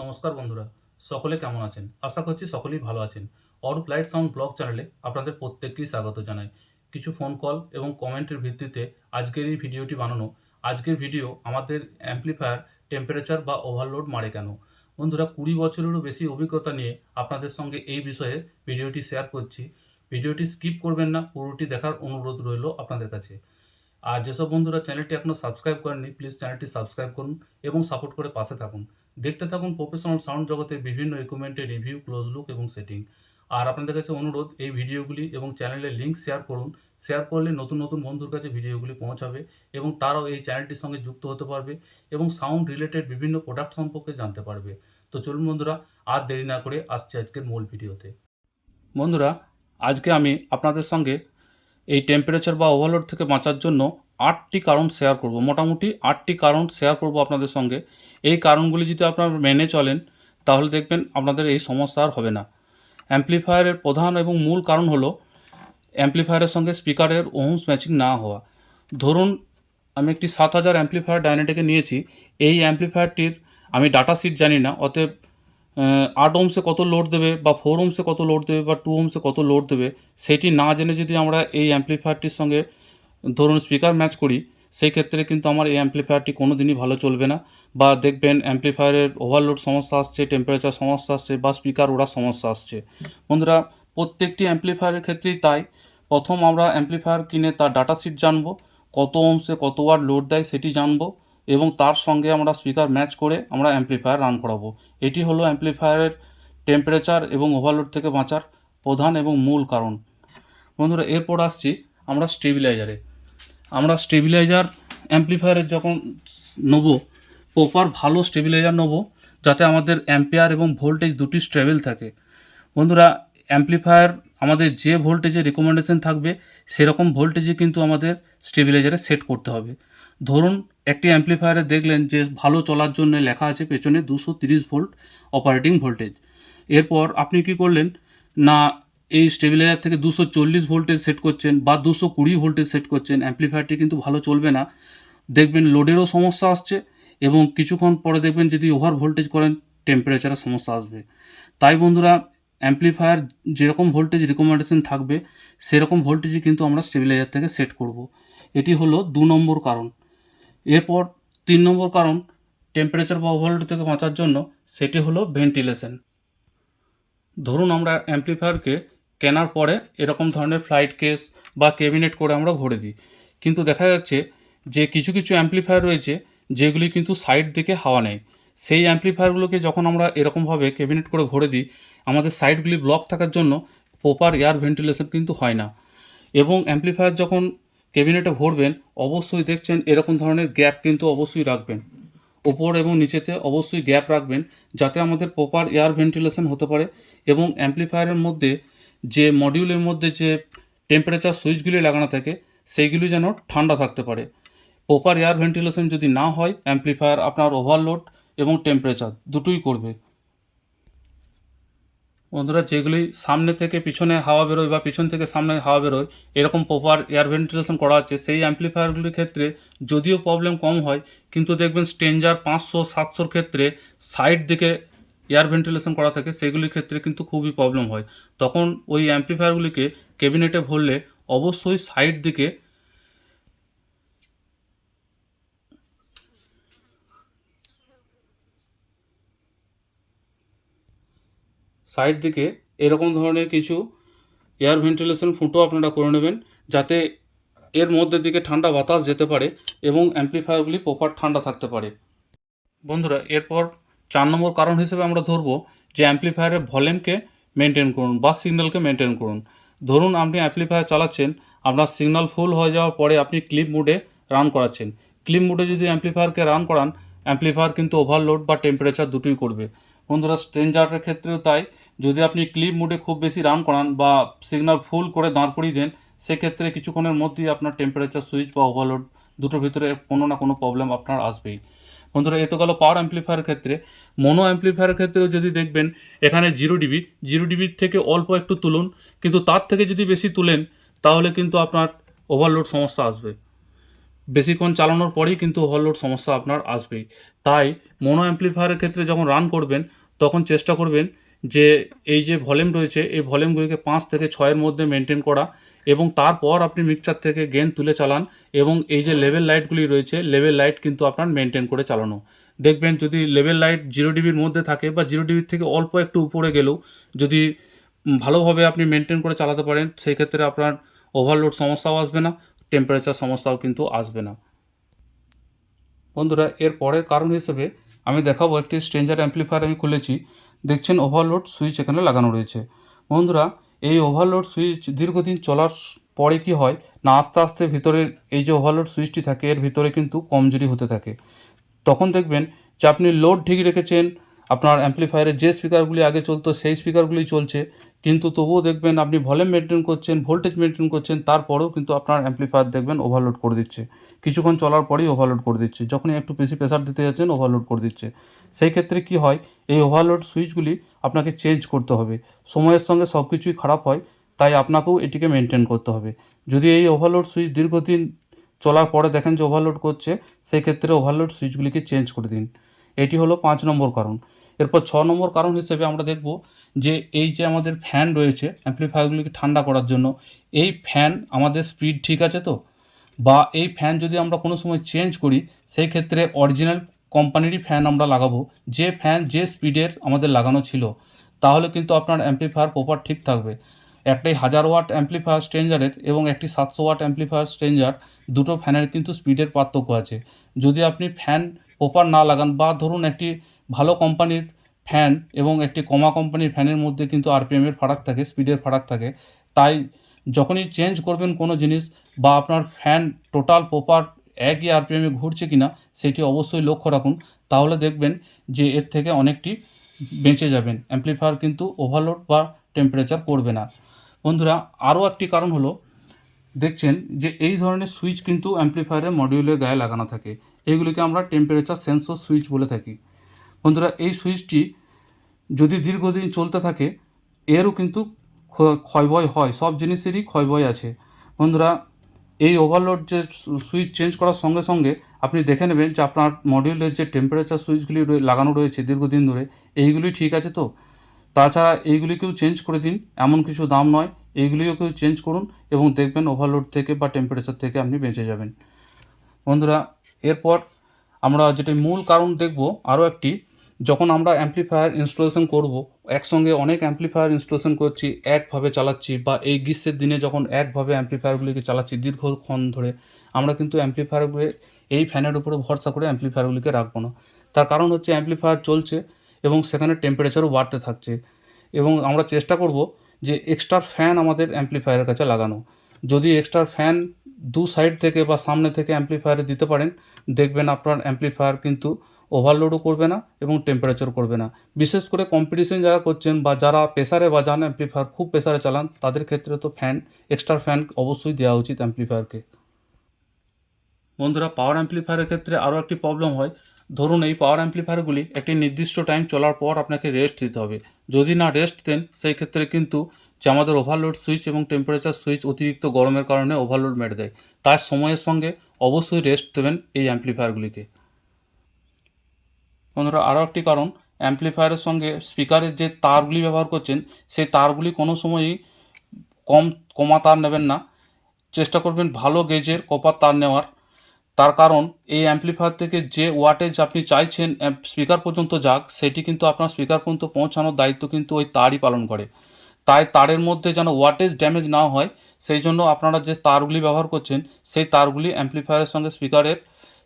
নমস্কার বন্ধুরা, সকলে কেমন আছেন? আশা করছি সকলেই ভালো আছেন। অরূপ লাইট সাউন্ড ব্লগ চ্যানেলে আপনাদের প্রত্যেককেই স্বাগত জানাই। কিছু ফোন কল এবং কমেন্টের ভিত্তিতে আজকের এই ভিডিওটি বানানো। আজকের ভিডিও আমাদের অ্যাম্প্লিফায়ার টেম্পারেচার বা ওভারলোড মারে কেন? বন্ধুরা, কুড়ি বছরেরও বেশি অভিজ্ঞতা নিয়ে আপনাদের সঙ্গে এই বিষয়ে ভিডিওটি শেয়ার করছি। ভিডিওটি স্কিপ করবেন না, পুরোটি দেখার অনুরোধ রইল আপনাদের কাছে। আর যেসব বন্ধুরা চ্যানেলটি এখনও সাবস্ক্রাইব করেননি প্লিজ চ্যানেলটি সাবস্ক্রাইব করুন এবং সাপোর্ট করে পাশে থাকুন। দেখতে থাকুন প্রফেশনাল সাউন্ড জগতের বিভিন্ন ইকুইপমেন্টের রিভিউ ক্লোজ লুক এবং সেটিং আর আপনাদের কাছে অনুরোধ, এই ভিডিওগুলি এবং চ্যানেলের লিঙ্ক শেয়ার করুন। শেয়ার করলে নতুন নতুন বন্ধুর কাছে ভিডিওগুলি পৌঁছাবে এবং তারাও এই চ্যানেলটির সঙ্গে যুক্ত হতে পারবে এবং সাউন্ড রিলেটেড বিভিন্ন প্রোডাক্ট সম্পর্কে জানতে পারবে। তো চলুন বন্ধুরা, আর দেরি না করে আসছে আজকের মূল ভিডিওতে বন্ধুরা, আজকে আমি আপনাদের সঙ্গে এই টেম্পারেচার বা ওভারলোড থেকে বাঁচার জন্য আটটি কারণ শেয়ার করব। মোটামুটি আটটি কারণ শেয়ার করব আপনাদের সঙ্গে। এই কারণগুলি যদি আপনারা মেনে চলেন, তাহলে দেখবেন আপনাদের এই সমস্যা আর হবে না। অ্যাম্প্লিফায়ারের প্রধান এবং মূল কারণ হলো অ্যাম্প্লিফায়ারের সঙ্গে স্পিকারের ওহমস ম্যাচিং না হওয়া। ধরুন, আমি একটি সাত হাজার অ্যাম্প্লিফায়ার ডায়নেটেকে নিয়েছি। এই অ্যাম্প্লিফায়ারটির আমি ডাটা শিট জানি না, অতএব আট ওমসে কত লোড দেবে বা ফোর ওমসে কত লোড দেবে বা টু ওমসে কত লোড দেবে, সেটি না জেনে যদি আমরা এই অ্যাম্প্লিফায়ারটির সঙ্গে ধরুন স্পিকার ম্যাচ করি, সেই ক্ষেত্রে কিন্তু আমার এই অ্যাম্প্লিফায়ারটি কোনো দিনই ভালো চলবে না। বা দেখবেন অ্যাম্প্লিফায়ারের ওভারলোড সমস্যা আসছে টেম্পারেচার সমস্যা আসছে, বা স্পিকার ওড়ার সমস্যা আসছে। বন্ধুরা, প্রত্যেকটি অ্যাম্প্লিফায়ারের ক্ষেত্রেই তাই। প্রথম আমরা অ্যাম্প্লিফায়ার কিনে তার ডাটা শিট জানব, কত অংশে কত ওয়াট লোড দেয় সেটি জানব, এবং তার সঙ্গে আমরা স্পিকার ম্যাচ করে আমরা অ্যাম্প্লিফায়ার রান করাবো। এটি হলো অ্যাম্প্লিফায়ারের টেম্পারেচার এবং ওভারলোড থেকে বাঁচার প্রধান এবং মূল কারণ। বন্ধুরা, এরপর আসছি আমরা স্টেবিলাইজারে আমরা স্টেবিলাইজার অ্যাম্প্লিফায়ারের যখন নেব প্রপার ভালো স্টেবিলাইজার নেব, যাতে আমাদের অ্যাম্পিয়ার এবং ভোল্টেজ দুটি স্টেবল থাকে। বন্ধুরা অ্যাম্প্লিফায়ার আমাদের যে ভোল্টেজে রেকমেন্ডেশন থাকবে, সেরকম ভোল্টেজে কিন্তু আমাদের স্টেবিলাইজারে সেট করতে হবে। ধরুন, একটি অ্যাম্প্লিফায়ারে দেখলেন যে ভালো চলার জন্য লেখা আছে পেছনে দুশো তিরিশ ভোল্ট অপারেটিং ভোল্টেজ এরপর আপনি কি করলেন? না এই স্টেবিলাইজার থেকে দুশো চল্লিশ ভোল্টেজ সেট করছেন বা দুশো কুড়ি ভোল্টেজ সেট করছেন। অ্যাম্প্লিফায়ারটি কিন্তু ভালো চলবে না। দেখবেন লোডেরও সমস্যা আসছে এবং কিছুক্ষণ পরে দেখবেন যদি ওভার ভোল্টেজ করেন টেম্পারেচারের সমস্যা আসবে। তাই বন্ধুরা অ্যাম্প্লিফায়ার যেরকম ভোল্টেজ রিকমেন্ডেশন থাকবে, সেরকম ভোল্টেজই কিন্তু আমরা স্টেবিলাইজার থেকে সেট করব। এটি হলো দু নম্বর কারণ। এরপর তিন নম্বর কারণ টেম্পারেচার বা ওভারলোড থেকে বাঁচার জন্য সেটি হলো ভেন্টিলেশন ধরুন আমরা অ্যাম্প্লিফায়ারকে কেনার পরে এরকম ধরনের ফ্লাইট কেস বা ক্যাবিনেট করে আমরা ভরে দিই। কিন্তু দেখা যাচ্ছে যে কিছু কিছু অ্যাম্প্লিফায়ার রয়েছে, যেগুলি কিন্তু সাইড দিকে হাওয়া নেয়। সেই অ্যাম্প্লিফায়ারগুলোকে যখন আমরা এরকমভাবে ক্যাবিনেট করে ভরে দিই, আমাদের সাইডগুলি ব্লক থাকার জন্য প্রপার এয়ার ভেন্টিলেশন কিন্তু হয় না। এবং অ্যাম্প্লিফায়ার যখন ক্যাবিনেটে ভরবেন, অবশ্যই দেখছেন এরকম ধরনের গ্যাপ কিন্তু অবশ্যই রাখবেন। ওপর এবং নিচেতে অবশ্যই গ্যাপ রাখবেন, যাতে আমাদের প্রপার এয়ার ভেন্টিলেশন হতে পারে এবং অ্যাম্প্লিফায়ারের মধ্যে যে মডিউলের মধ্যে যে টেম্পারেচার সুইচগুলি লাগানো থাকে, সেইগুলি যেন ঠান্ডা থাকতে পারে। প্রপার এয়ার ভেন্টিলেশন যদি না হয় অ্যাম্প্লিফায়ার আপনার ওভারলোড এবং টেম্পারেচার দুটোই করবে। বন্ধুরা, যেগুলি সামনে থেকে পিছনে হাওয়া বেরোয় বা পিছন থেকে সামনে হাওয়া বেরোয়, এরকম প্রপার এয়ার ভেন্টিলেশন করা আছে। সেই অ্যাম্প্লিফায়ারগুলির ক্ষেত্রে যদিও প্রবলেম কম হয়, কিন্তু দেখবেন স্টেঞ্জার পাঁচশো, সাতশোর ক্ষেত্রে সাইড দিকে এয়ার ভেন্টিলেশন করা থাকে, সেগুলির ক্ষেত্রে কিন্তু খুবই প্রবলেম হয়। তখন ওই অ্যাম্প্লিফায়ারগুলিকে ক্যাবিনেটে ভরলে অবশ্যই সাইড দিকে সাইড দিকে এরকম ধরনের কিছু এয়ার ভেন্টিলেশন ফুটো আপনারা করে নেবেন, যাতে এর মধ্যে দিকে ঠান্ডা বাতাস যেতে পারে এবং অ্যাম্প্লিফায়ারগুলি প্রপার ঠান্ডা থাকতে পারে। বন্ধুরা, এরপর চার নম্বর কারণ হিসেবে আমরা ধরবো যে অ্যাম্প্লিফায়ারের ভলিউমকে মেনটেন করুন বা সিগন্যালকে মেনটেন করুন। ধরুন আপনি অ্যাম্প্লিফায়ার চালাচ্ছেন, আপনার সিগন্যাল ফুল হয়ে যাওয়ার পরে আপনি ক্লিপ মোডে রান করাচ্ছেন। ক্লিপ মোডে যদি অ্যাম্প্লিফায়ারকে রান করান অ্যাম্প্লিফায়ার কিন্তু ওভারলোড বা টেম্পারেচার দুটোই করবে। বন্ধুরা স্ট্রেঞ্জারের ক্ষেত্রেও তাই। যদি আপনি ক্লিপ মোডে খুব বেশি রান করান বা সিগন্যাল ফুল করে দাঁড় করিয়ে দেন, সেক্ষেত্রে কিছুক্ষণের মধ্যেই আপনার টেম্পারেচার সুইচ বা ওভারলোড দুটোর ভিতরে কোনো না কোনো প্রবলেম আপনার আসবেই। বন্ধুরা, এ তো গেল পাওয়ার অ্যাম্প্লিফায়ারের ক্ষেত্রে। মনো অ্যাম্প্লিফায়ারের ক্ষেত্রেও যদি দেখবেন, এখানে জিরো ডিবি জিরো ডিবির থেকে অল্প একটু তুলুন, কিন্তু তার থেকে যদি বেশি তুলেন, তাহলে কিন্তু আপনার ওভারলোড সমস্যা আসবে। বেশিক্ষণ চালানোর পরেই কিন্তু ওভারলোড সমস্যা আপনার আসবেই। তাই মনো অ্যাম্প্লিফায়ারের ক্ষেত্রে যখন রান করবেন, তখন চেষ্টা করবেন যে, এই যে ভলিউম রয়েছে, এই ভলিউমগুলিকে পাঁচ থেকে ছয়ের মধ্যে মেনটেন করা এবং তারপর আপনি মিক্সচার থেকে গেন তুলে চালান এবং এই যে লেভেল লাইটগুলি রয়েছে লেভেল লাইট কিন্তু আপনার মেনটেন করে চালানো। দেখবেন যদি লেভেল লাইট জিরো ডিবির মধ্যে থাকে বা জিরো ডিবির থেকে অল্প একটু উপরে গেলেও যদি ভালোভাবে আপনি মেনটেন করে চালাতে পারেন, সেই ক্ষেত্রে আপনার ওভারলোড সমস্যাও আসবে না টেম্পারেচার সমস্যাও কিন্তু আসবে না। বন্ধুরা, এর পরের কারণ হিসেবে আমি দেখাবো একটি স্ট্রেঞ্জার অ্যাম্প্লিফায়ার আমি খুলেছি। দেখছেন ওভারলোড সুইচ এখানে লাগানো রয়েছে। বন্ধুরা এই ওভারলোড সুইচ দীর্ঘদিন চলার পরে কি হয়? না আস্তে আস্তে ভিতরের এই যে ওভারলোড সুইচটি থাকে, এর ভিতরে কিন্তু কমজোরি হতে থাকে। তখন দেখবেন যে আপনি লোড ঠিক রেখেছেন আপনার অ্যাম্প্লিফায়ারে যে স্পিকারগুলি আগে চলতো, সেই স্পিকারগুলি চলছে। কিন্তু তবুও দেখবেন আপনি ভলিউম মেনটেন করছেন ভোল্টেজ মেনটেন করছেন, তারপরেও কিন্তু আপনার অ্যাম্প্লিফায়ার দেখবেন ওভারলোড করে দিচ্ছে। কিছুক্ষণ চলার পরেই ওভারলোড করে দিচ্ছে। যখনই একটু বেশি প্রেসার দিতে যাচ্ছেন ওভারলোড করে দিচ্ছে। সেই ক্ষেত্রে কি হয়, এই ওভারলোড সুইচগুলি আপনাকে চেঞ্জ করতে হবে। সময়ের সঙ্গে সব কিছুই খারাপ হয়, তাই আপনাকেও এটিকে মেনটেন করতে হবে। যদি এই ওভারলোড সুইচ দীর্ঘদিন চলার পরে দেখেন যে ওভারলোড করছে, সেই ক্ষেত্রে ওভারলোড সুইচগুলিকে চেঞ্জ করে দিন। এটি হলো পাঁচ নম্বর কারণ। এরপর ছ নম্বর কারণ হিসেবে আমরা দেখব যে এই যে আমাদের ফ্যান রয়েছে, অ্যাম্প্লিফায়ারগুলিকে ঠান্ডা করার জন্য, এই ফ্যান আমাদের স্পিড ঠিক আছে তো? বা এই ফ্যান যদি আমরা কোনো সময় চেঞ্জ করি, সেই ক্ষেত্রে অরিজিনাল কোম্পানিরই ফ্যান আমরা লাগাবো, যে ফ্যান যে স্পিডের আমাদের লাগানো ছিল। তাহলে কিন্তু আপনার অ্যাম্প্লিফায়ার প্রপার ঠিক থাকবে। একটাই হাজার ওয়াট অ্যাম্প্লিফায়ার স্ট্রেঞ্জারের এবং একটি সাতশো ওয়াট অ্যাম্প্লিফায়ার স্ট্রেঞ্জার, দুটো ফ্যানের কিন্তু স্পিডের পার্থক্য আছে। যদি আপনি ফ্যান প্রপার না লাগান বা ধরুন একটি ভালো কোম্পানির ফ্যান এবং একটি কমা কোম্পানির ফ্যানের মধ্যে কিন্তু আরপিএমের ফারাক থাকে, স্পিডের ফারাক থাকে। তাই যখনই চেঞ্জ করবেন কোনো জিনিস বা আপনার ফ্যান টোটাল প্রপার একই আরপিএমে ঘুরছে কি না সেটি অবশ্যই লক্ষ্য রাখুন। তাহলে দেখবেন যে এর থেকে অনেকটি বেঁচে যাবেন। অ্যাম্প্লিফায়ার কিন্তু ওভারলোড বা টেম্পারেচার করবে না। বন্ধুরা, আরও একটি কারণ হলো দেখছেন যে এই ধরনের সুইচ কিন্তু অ্যাম্প্লিফায়ারের মডিউলের গায়ে লাগানো থাকে। এইগুলিকে আমরা টেম্পারেচার সেন্সর সুইচ বলে থাকি। বন্ধুরা, এই সুইচটি যদি দীর্ঘদিন চলতে থাকে, এরও কিন্তু ক্ষ- ক্ষয়বয় হয়, সব জিনিসেরই ক্ষয়বয় আছে। বন্ধুরা, এই ওভারলোড যে সুইচ চেঞ্জ করার সঙ্গে সঙ্গে আপনি দেখে নেবেন যে আপনার মডিউলের যে টেম্পারেচার সুইচগুলি লাগানো রয়েছে দীর্ঘদিন ধরে, এইগুলি ঠিক আছে তো? তাছাড়া এইগুলিকেও চেঞ্জ করে দিন, এমন কিছু দাম নয়। এইগুলিকেও চেঞ্জ করুন এবং দেখবেন ওভারলোড থেকে বা টেম্পারেচার থেকে আপনি বেঁচে যাবেন। বন্ধুরা, এরপর আমরা যেটা মূল কারণ দেখব, আরও একটি, যখন আমরা অ্যাম্প্লিফায়ার ইনস্টলেশন করব, একসঙ্গে অনেক অ্যাম্প্লিফায়ার ইনস্টলেশন করছি, একভাবে চালাচ্ছি বা এই গ্রীষ্মের দিনে যখন একভাবে অ্যাম্প্লিফায়ারগুলিকে চালাচ্ছি দীর্ঘক্ষণ ধরে, আমরা কিন্তু অ্যাম্প্লিফায়ারগুলি এই ফ্যানের উপরে ভরসা করে অ্যাম্প্লিফায়ারগুলিকে রাখব না। তার কারণ হচ্ছে অ্যাম্প্লিফায়ার চলছে এবং সেখানে টেম্পারেচারও বাড়তে থাকছে। এবং আমরা চেষ্টা করব যে এক্সট্রা ফ্যান আমাদের অ্যাম্প্লিফায়ারের কাছে লাগানো। যদি এক্সট্রা ফ্যান দু সাইড থেকে বা সামনে থেকে অ্যাম্প্লিফায়ারে দিতে পারেন, দেখবেন আপনার অ্যাম্প্লিফায়ার কিন্তু ওভারলোডও করবে না এবং টেম্পারেচার করবে না। বিশেষ করে কম্পিটিশন যারা করছেন বা যারা প্রেসারে বাজান অ্যাম্প্লিফায়ার খুব প্রেসারে চালান, তাদের ক্ষেত্রে তো ফ্যান এক্সট্রা ফ্যান অবশ্যই দেওয়া উচিত অ্যাম্প্লিফায়ারকে বন্ধুরা পাওয়ার অ্যাম্প্লিফায়ারের ক্ষেত্রে আরও একটি প্রবলেম হয়। ধরুন এই পাওয়ার অ্যাম্প্লিফায়ারগুলি একটি নির্দিষ্ট টাইম চলার পর আপনাকে রেস্ট দিতে হবে। যদি না রেস্ট দেন, সেই ক্ষেত্রে কিন্তু যে আমাদের ওভারলোড সুইচ এবং টেম্পারেচার সুইচ অতিরিক্ত গরমের কারণে ওভারলোড মেরে দেয়। তার সময়ের সঙ্গে অবশ্যই রেস্ট দেবেন এই অ্যাম্প্লিফায়ারগুলিকে বন্ধুরা, আরও একটি কারণ অ্যাম্প্লিফায়ারের সঙ্গে স্পিকারের যে তারগুলি ব্যবহার করছেন, সেই তারগুলি কোনো সময়ই কম, কমা তার নেবেন না। চেষ্টা করবেন ভালো গেজের কপার তার নেওয়ার। তার কারণ, এই অ্যাম্প্লিফায়ার থেকে যে ওয়াটেজ আপনি চাইছেন স্পিকার পর্যন্ত যাক, সেটি কিন্তু আপনার স্পিকার পর্যন্ত পৌঁছানোর দায়িত্ব কিন্তু ওই তারই পালন করে। তাই তারের মধ্যে যেন ওয়াটেজ ড্যামেজ না হয়, সেই জন্য আপনারা যে তারগুলি ব্যবহার করছেন, সেই তারগুলি অ্যাম্প্লিফায়ারের সঙ্গে স্পিকারের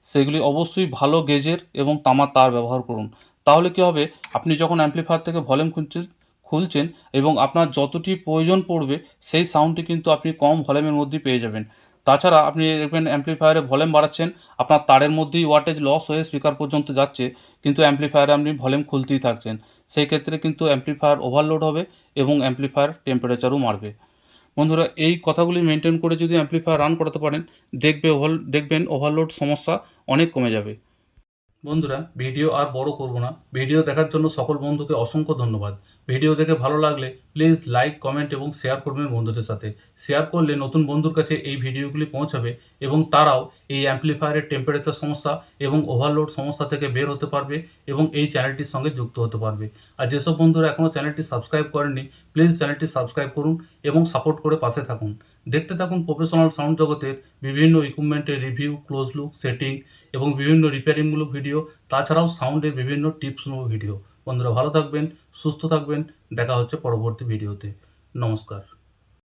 সেগুলি অবশ্যই ভালো গেজের এবং তামার তার ব্যবহার করুন। তাহলে কী হবে? আপনি যখন অ্যাম্প্লিফায়ার থেকে ভলিউম খুলছেন খুলছেন এবং আপনার যতটি প্রয়োজন পড়বে, সেই সাউন্ডটি কিন্তু আপনি কম ভলিউমের মধ্যেই পেয়ে যাবেন। তাছাড়া আপনি দেখবেন অ্যাম্প্লিফায়ারে ভলিউম বাড়াচ্ছেন, আপনার তারের মধ্যেই ওয়াটেজ লস হয়ে স্পিকার পর্যন্ত যাচ্ছে, কিন্তু অ্যাম্প্লিফায়ারে আপনি ভলিউম খুলতেই থাকছেন। সেই ক্ষেত্রে কিন্তু অ্যাম্প্লিফায়ার ওভারলোড হবে এবং অ্যাম্প্লিফায়ার টেম্পারেচারও মারবে। বন্ধুরা, এই কথাগুলি মেনটেন করে যদি অ্যাম্প্লিফায়ার রান করাতে পারেন, দেখবে ওভার দেখবেন ওভারলোড সমস্যা অনেক কমে যাবে। বন্ধুরা ভিডিও আর বড় করব না। ভিডিও দেখার জন্য সকল বন্ধুকে অসংখ্য ধন্যবাদ। ভিডিও দেখে ভালো লাগলে প্লিজ লাইক কমেন্ট এবং শেয়ার করবেন বন্ধুদের সাথে। শেয়ার করলে নতুন বন্ধুর কাছে এই ভিডিওগুলি পৌঁছাবে এবং তারাও এই অ্যাম্পলিফায়ারের টেম্পারেচার সমস্যা এবং ওভারলোড সমস্যা থেকে বের হতে পারবে এবং এই চ্যানেলটির সঙ্গে যুক্ত হতে পারবে। আর যেসব বন্ধুরা এখনও চ্যানেলটি সাবস্ক্রাইব করেননি প্লিজ চ্যানেলটি সাবস্ক্রাইব করুন এবং সাপোর্ট করে পাশে থাকুন। দেখতে থাকুন প্রফেশনাল সাউন্ড জগতের বিভিন্ন ইকুইপমেন্টের রিভিউ ক্লোজ লুক সেটিং এবং বিভিন্ন রিপেয়ারিংমূলক ভিডিও তাছাড়াও সাউন্ডের বিভিন্ন টিপসমূলক ভিডিও বন্ধুরা ভালো থাকবেন সুস্থ থাকবেন দেখা হচ্ছে পরবর্তী ভিডিওতে। নমস্কার।